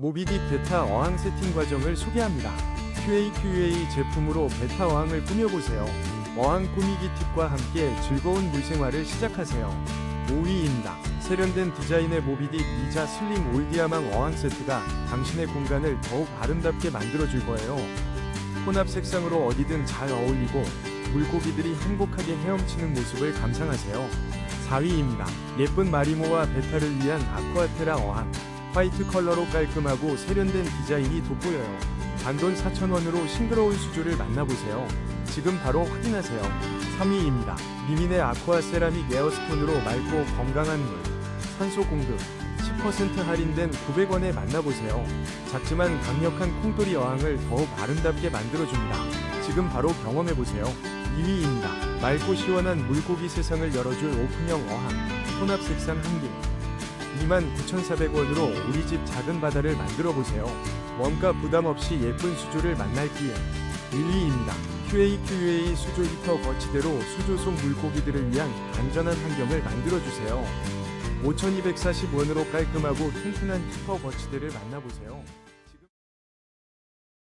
모비딕 베타 어항 세팅 과정을 소개합니다. QAQA 제품으로 베타 어항을 꾸며보세요. 어항 꾸미기 팁과 함께 즐거운 물생활을 시작하세요. 5위입니다. 세련된 디자인의 모비딕 이자 슬림 올디아망 어항 세트가 당신의 공간을 더욱 아름답게 만들어줄 거예요. 혼합 색상으로 어디든 잘 어울리고 물고기들이 행복하게 헤엄치는 모습을 감상하세요. 4위입니다. 예쁜 마리모와 베타를 위한 아쿠아테라 어항. 화이트 컬러로 깔끔하고 세련된 디자인이 돋보여요. 단돈 4,000원으로 싱그러운 수조를 만나보세요. 지금 바로 확인하세요. 3위입니다. 미민의 아쿠아 세라믹 에어스톤으로 맑고 건강한 물. 산소 공급. 10% 할인된 900원에 만나보세요. 작지만 강력한 콩돌이 어항을 더욱 아름답게 만들어줍니다. 지금 바로 경험해보세요. 2위입니다. 맑고 시원한 물고기 세상을 열어줄 오픈형 어항. 혼합 색상 한 개. 29,400원으로 우리 집 작은 바다를 만들어 보세요. 원가 부담 없이 예쁜 수조를 만날 기회. 1위입니다. QAQA 수조 히터 거치대로 수조 속 물고기들을 위한 안전한 환경을 만들어 주세요. 5,240원으로 깔끔하고 튼튼한 히터 거치대를 만나보세요.